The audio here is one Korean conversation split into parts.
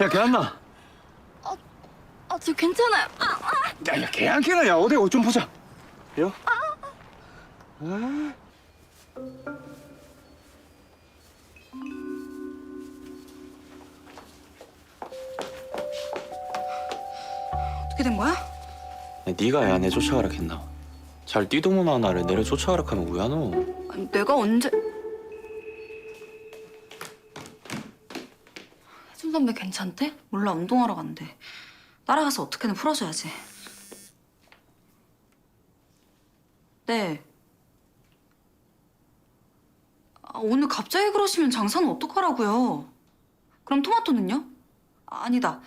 야, 걔안나? 아, 저 괜찮아요. 아, 야, 야, 걔안 걔나, 야, 어디 옷 좀 보자. 여? 아. 어떻게 된 거야? 네가 야내 쫓아가라 했나? 잘 뛰도 못하는 나를 내려 쫓아가라 하면 왜 하노? 아니, 내가 언제... 선배 괜찮대? 몰라 운동하러 간대. 따라가서 어떻게든 풀어줘야지. 네. 아, 오늘 갑자기 그러시면 장사는 어떡하라고요? 그럼 토마토는요? 아, 아니다.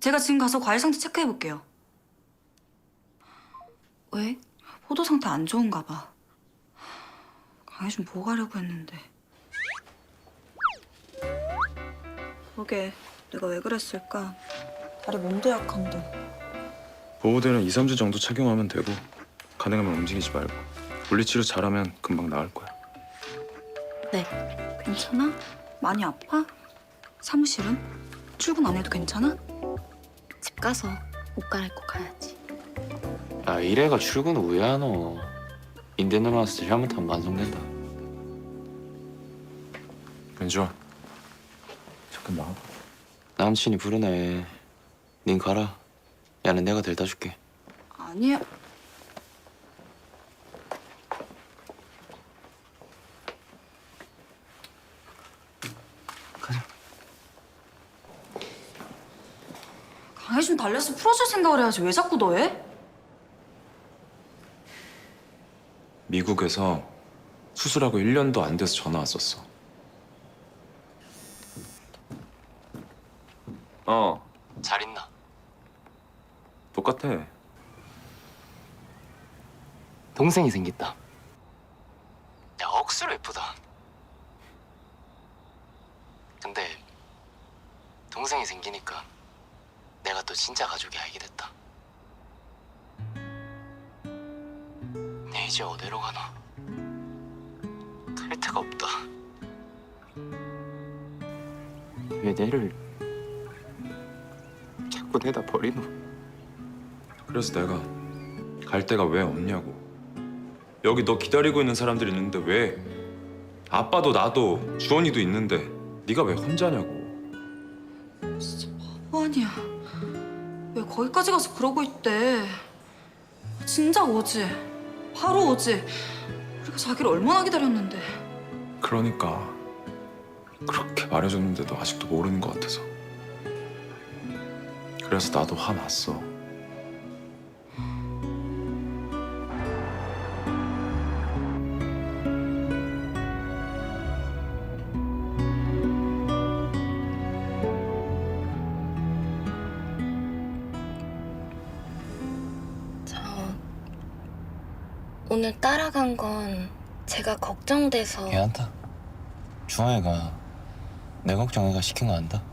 제가 지금 가서 과일 상태 체크해 볼게요. 왜? 포도 상태 안 좋은가 봐. 강의 좀 보고 가려고 했는데. 그러게 내가 왜 그랬을까? 다리 몸도 약한데. 보호대는 2, 3주 정도 착용하면 되고 가능하면 움직이지 말고 물리치료 잘하면 금방 나을 거야. 네. 괜찮아? 많이 아파? 사무실은? 출근 안 해도 괜찮아? 집 가서 옷 갈아입고 가야지. 야 이래가 출근을 왜 하노? 인대 늘어났을 때 잘못하면 반성된다. 은주아 잠깐 나와봐. 남친이 부르네. 닌 가라. 야는 내가 데려다 줄게. 아니야. 가자. 좀 달래서 풀어줄 생각을 해야지 왜 자꾸 너해? 미국에서 수술하고 1년도 안 돼서 전화 왔었어. 어 잘 있나? 똑같아. 동생이 생겼다. 야 억수로 예쁘다. 근데 동생이 생기니까 내가 또 진짜 가족이 알게 됐다. 내 이제 어디로 가나? 갈 데가 없다. 왜 내를 자꾸 내다 버리노? 그래서 내가 갈 데가 왜 없냐고. 여기 너 기다리고 있는 사람들이 있는데 왜? 아빠도 나도 주원이도 있는데 네가 왜 혼자냐고. 뭐 아니야. 왜 거기까지 가서 그러고 있대. 진작 오지. 바로 오지. 우리가 자기를 얼마나 기다렸는데. 그러니까 그렇게 말해줬는데도 아직도 모르는 것 같아서. 그래서 나도 화났어. 저 오늘 따라간 건 제가 걱정돼서 괜찮다. 중아이가 내 걱정해가 시킨 거 안다.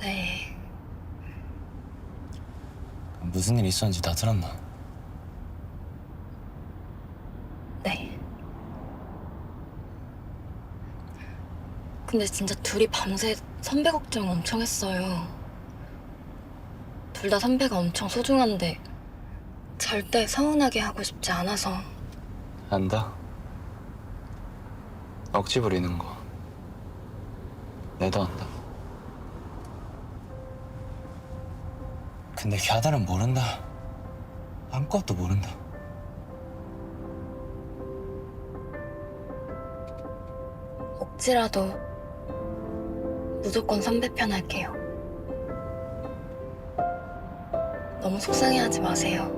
네. 무슨 일 있었는지 다 들었나? 네. 근데 진짜 둘이 밤새 선배 걱정 엄청 했어요. 둘 다 선배가 엄청 소중한데 절대 서운하게 하고 싶지 않아서 안다. 억지 부리는 거. 내도 안다. 근데 걔들은 모른다. 아무것도 모른다. 억지라도 무조건 선배 편 할게요. 너무 속상해하지 마세요.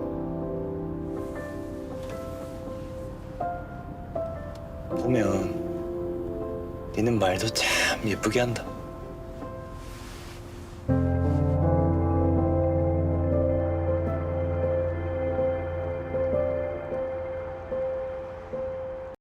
보면 니는 말도 참 예쁘게 한다.